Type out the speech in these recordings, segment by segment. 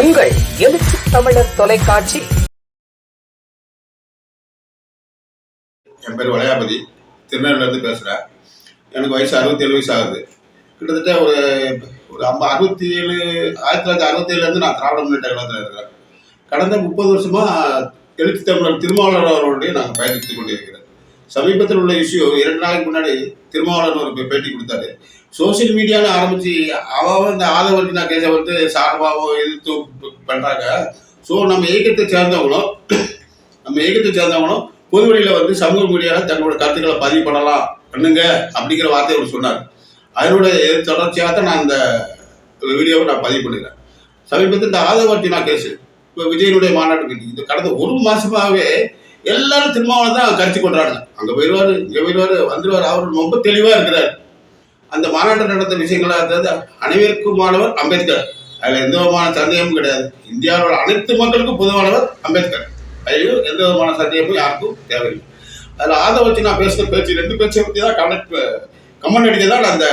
உங்கள் எழுச்சி தமிழர் தொலைக்காட்சி. என் பேர் வளையாபதி. திருநெல்வேலியிலேருந்து பேசுகிறேன் எனக்கு வயசு அறுபத்தேழு வயசு ஆகுது. கிட்டத்தட்ட ஒரு ஒரு ஐம்பது அறுபத்தி ஏழு ஆயிரத்தி தொள்ளாயிரத்தி அறுபத்தேழுலேருந்து நான் திராவிட முன்னேற்ற கழகத்தில் இருக்கிறேன் கடந்த முப்பது வருஷமாக எழுத்து தமிழர் திருமாவளவன் அவர்களுடைய நாங்கள் பயணித்துக் கொண்டிருக்கிறோம். சமீபத்தில் உள்ள இஷ்யூ இரண்டு நாளைக்கு முன்னாடி திருமாவளவன் ஒரு பேட்டி கொடுத்தாரு. சோஷியல் மீடியாவில் ஆரம்பித்து அவன் இந்த ஆதவருக்கு நான் கேச வந்து சார்பாவோ எதிர்த்து பண்ணுறாங்க ஸோ நம்ம இயக்கத்தை சேர்ந்தவங்களும் நம்ம இயக்கத்தை சேர்ந்தவங்களும் பொதுவழியில் வந்து சமூக மீடியாவில் தங்களோட கருத்துக்களை பதிவு பண்ணலாம் பண்ணுங்க அப்படிங்கிற வார்த்தையை அவர் சொன்னார். அதனுடைய தொடர்ச்சியாக தான் நான் இந்த வீடியோவை நான் பதிவு பண்ணிடுறேன் சமீபத்தில் இந்த ஆதவர்த்தினா கேஸு இப்போ விஜயனுடைய மாநாட்டுக்கு இந்த கடந்த ஒரு மாசமாகவே எல்லாரும் திருமாவளம் தான் கருத்து கொண்டாடுறாங்க. அங்கே போயிடுவார் இங்கே போயிடுவார் வந்துடுவார் அவர் ரொம்ப தெளிவாக இருக்கிறார். அந்த மாநாட்டம் நடந்த விஷயங்களா இருந்தது. அனைவருக்குமானவர் அம்பேத்கர். அதில் எந்த விதமான சந்தேகமும் கிடையாது. இந்தியாவோட அனைத்து மக்களுக்கும் பொதுவானவர் அம்பேத்கர். அதில் எந்த விதமான சந்தேகமும் யாருக்கும் தேவையில்லை. அதில் ஆதை வச்சு நான் பேசுகிற பேச்சு ரெண்டு பேச்சை பற்றி தான் கமெண்ட் கமெண்ட் அடிக்க தான் நான் அந்த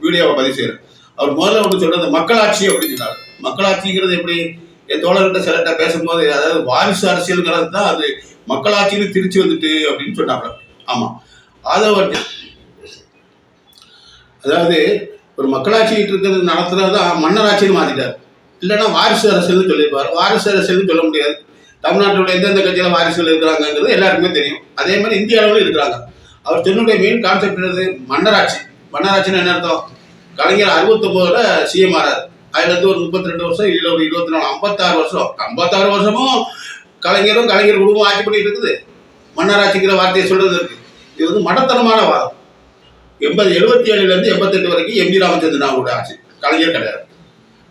வீடியோவை பதிவு செய்கிறேன் அவர் முதல்ல ஒன்று சொல்றது மக்களாட்சி அப்படின்னு சொன்னார் மக்களாட்சிங்கிறது எப்படி? என் தோழர்கிட்ட சிலர்கிட்ட பேசும்போது அதாவது வாரிசு அரசியலுங்கிறது தான் அது மக்களாட்சின்னு திருச்சி வந்துட்டு அப்படின்னு சொன்னாங்க ஆமாம் ஆதவர்த்தி அதாவது ஒரு மக்களாட்சி இருக்கிறது நடத்துறது தான் மன்னராட்சின்னு மாத்திட்டார். இல்லைன்னா வாரிசு அரசியல்னு சொல்லியிருப்பார். வாரிசு அரசியல்னு சொல்ல முடியாது. தமிழ்நாட்டில் எந்தெந்த கட்சியில் வாரிசுகள் இருக்கிறாங்கிறது எல்லாருக்குமே தெரியும். அதே மாதிரி இந்திய அளவில் இருக்கிறாங்க. அவர் சொன்னுடைய மெயின் கான்செப்ட் என்னது? மன்னராட்சி மன்னராட்சின்னு என்ன அர்த்தம்? கலைஞர் அறுபத்தொம்போதுல சிஎம் ஆறார். அதுலேருந்து ஒரு முப்பத்தி ரெண்டு வருஷம் இல்லை ஒரு இருபத்தி நாலு ஐம்பத்தாறு வருஷம். ஐம்பத்தாறு வருஷமும் கலைஞரும் கலைஞர் குடும்பம் ஆட்சி பண்ணிட்டு இருக்குது. மன்னராட்சிங்கிற வார்த்தையை சொல்றது இருக்கு. இது வந்து மடத்தனமான வாதம். எண்பது எழுபத்தி ஏழுலேருந்து எண்பத்தெட்டு வரைக்கும் எம்ஜி ராமச்சந்திரன் அவங்களோட ஆட்சி. கலைஞர் கிடையாது.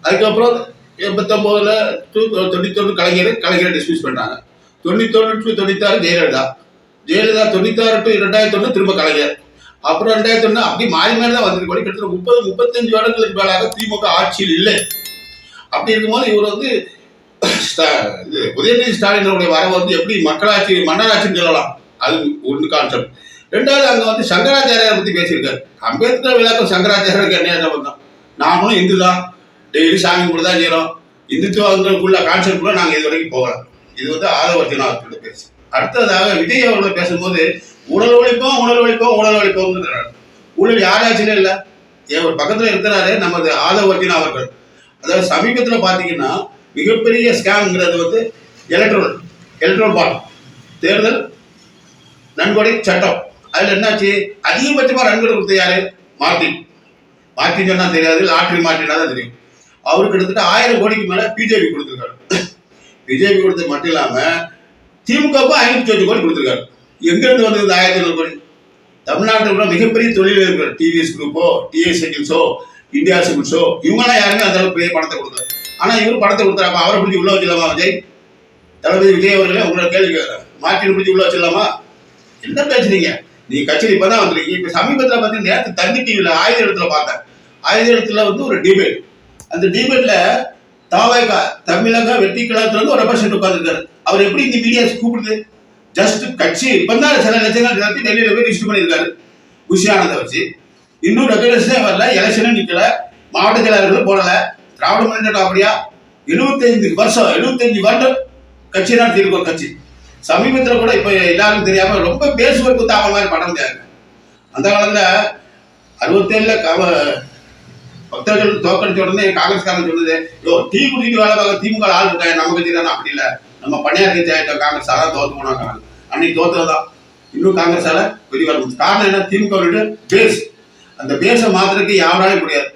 அதுக்கப்புறம் எண்பத்தொம்போதுல தொண்ணூத்தொன்று கலைஞர் கலைஞரை டிஸ்மிஸ் பண்ணாங்க தொண்ணூத்தொன்று டு தொண்ணூத்தாறு ஜெயலலிதா. ஜெயலலிதா தொண்ணூத்தாறு டு ரெண்டாயிரத்தி ஒன்று திரும்ப கலைஞர். அப்புறம் ரெண்டாயிரத்தி ஒன்று அப்படி மாறி மாறி தான் வந்திருக்கு கிட்டத்தட்ட முப்பது முப்பத்தஞ்சு வருடங்களுக்கு மேலாக திமுக ஆட்சியில் இல்லை. அப்படி இருக்கும்போது இவர் வந்து இது உதயநிதி ஸ்டாலினுடைய வரவு வந்து எப்படி மக்களாட்சி மன்னராட்சின்னு சொல்லலாம். அது ஒன்று கான்செப்ட் ரெண்டாவது அங்கே வந்து சங்கராச்சாரியாரை பற்றி பேசியிருக்காரு. அம்பேத்கர் விளக்கம் சங்கராச்சாரியருக்கு என்ன சம்பந்தம்? நாமளும் இந்து தான் டெய்லி சாமி கும்பிட்டு தான் செய்கிறோம் இந்துத்துவங்களுக்குள்ள கூட நாங்கள் இது வரைக்கும் போகலாம் இது வந்து ஆதவர்ஜனா பேசி. அடுத்ததாக விஜய் அவர்கள் பேசும்போது உடல் உழைப்போம் உடல் உழைப்போம் உடல் உழைப்போங்கிறார் ஊழல் யாராச்சும் இல்லை? என் பக்கத்தில் இருக்கிறாரு நமது ஆதவர்ஜனா அவர்கள். அதாவது சமீபத்தில் பார்த்தீங்கன்னா மிகப்பெரிய ஸ்கேம்ங்கிறது வந்து எலக்ட்ரோல் எலக்ட்ரோல் பால் தேர்தல் நன்கொடை சட்டம். அதில் என்னாச்சு? அதிகபட்சமாக நன்கொடை கொடுத்த யாரு? மார்டின் மார்டின் சொன்னால் தெரியாது லாட்ரி மார்டினா தான் தெரியும். அவருக்கு கிட்டத்தட்ட ஆயிரம் கோடிக்கு மேலே பிஜேபி கொடுத்துருக்காரு. பிஜேபி கொடுத்தது மட்டும் இல்லாமல் திமுகவுக்கும் ஐநூற்றி அஞ்சு கோடி கொடுத்துருக்காரு. எங்கேருந்து வந்தது இந்த ஆயிரத்தி ஐநூறு கோடி? தமிழ்நாட்டில் உள்ள மிகப்பெரிய தொழிலதிபர்கள் டிவிஎஸ் குரூப்போ டிஎஸ் செகண்ட்ஸோ இந்தியா சிமெண்ட்ஸோ இவங்கெல்லாம் யாருமே அந்த அளவுக்கு பெரிய பணத்தை கொடுத்தாரு ஆனால் இவர் பணத்தை கொடுத்தாப்ப அவரை பிடிச்சி உள்ள வச்சிடலாமா விஜய்? தளபதி விஜய் அவர்களே உங்களை கேள்வி கேட்குறேன். பிடிச்சி உள்ள வச்சிடலாமா? என்ன பேசுறீங்க நீ கட்சியில் இப்போ தான் வந்திருக்கீங்க. இப்போ சமீபத்தில் பார்த்தீங்கன்னா நேற்று தந்தி டிவியில் ஆயுத இடத்துல பார்த்தேன். ஆயுத இடத்துல வந்து ஒரு டிபேட் அந்த டிபேட்டில் தாவேகா தமிழக வெற்றி கழகத்துல இருந்து ஒரு ரெப்ரசன்ட் உட்காந்துருக்காரு அவர் எப்படி இந்த மீடியா கூப்பிடுது? ஜஸ்ட் கட்சி இப்போ தான் சில லட்சங்கள் நடத்தி டெல்லியில போய் ரிஜிஸ்டர் பண்ணியிருக்காரு. குஷியானதை வச்சு இன்னும் ரெகுலேஷனே வரல எலெக்ஷனும் நிக்கல மாவட்ட செயலாளர்கள் போடல. திராவிட முன்னேற்ற அப்படியா? எழுபத்தஞ்சு வருஷம் எழுபத்தஞ்சு வருடம் கட்சி நடத்தியிருக்க ஒரு கட்சி. சமீபத்தில் கூட இப்போ எல்லாருக்கும் தெரியாம ரொம்ப பேசுவதற்கு தாம மாதிரி படம் முடியாது அந்த காலத்துல அறுபத்தேழுல கவ பக்தர்கள் தோக்கடிச்ச உடனே காங்கிரஸ்காரன் சொல்லுது யோ டீ குடிக்கிற வேலை பார்க்க திமுக ஆள் இருக்காங்க நம்ம கட்சி தானே அப்படி இல்லை. நம்ம பணியார் கட்சி ஆகிட்டோம் காங்கிரஸ் அதான் தோத்து போனாங்க அன்னைக்கு தோத்துறதான் இன்னும் காங்கிரஸால பெரிய வேலை காரணம் என்ன? திமுக பேஸ். அந்த பேஸை மாத்துறதுக்கு யாராலையும் முடியாது.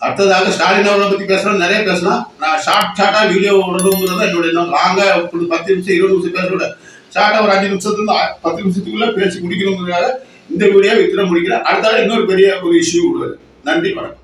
அடுத்ததாக ஸ்டாலின் அவர்களை பத்தி பேசுறோம் நிறைய பேசலாம். நான் ஷார்ட் ஷார்ட்டா வீடியோ விடணுங்கிறது என்னோட இன்னும் லாங்கா ஒரு பத்து நிமிஷம் இருபது நிமிஷம் பேச ஷார்ட்டாக ஷார்ட்டா ஒரு அஞ்சு நிமிஷத்துல பத்து நிமிஷத்துக்குள்ள பேசி முடிக்கணுங்கிறதுக்காக இந்த வீடியோ இத்தனை முடிக்கிறேன். அடுத்தால இன்னொரு பெரிய ஒரு இஷ்யூ விடுவாரு நன்றி வணக்கம்.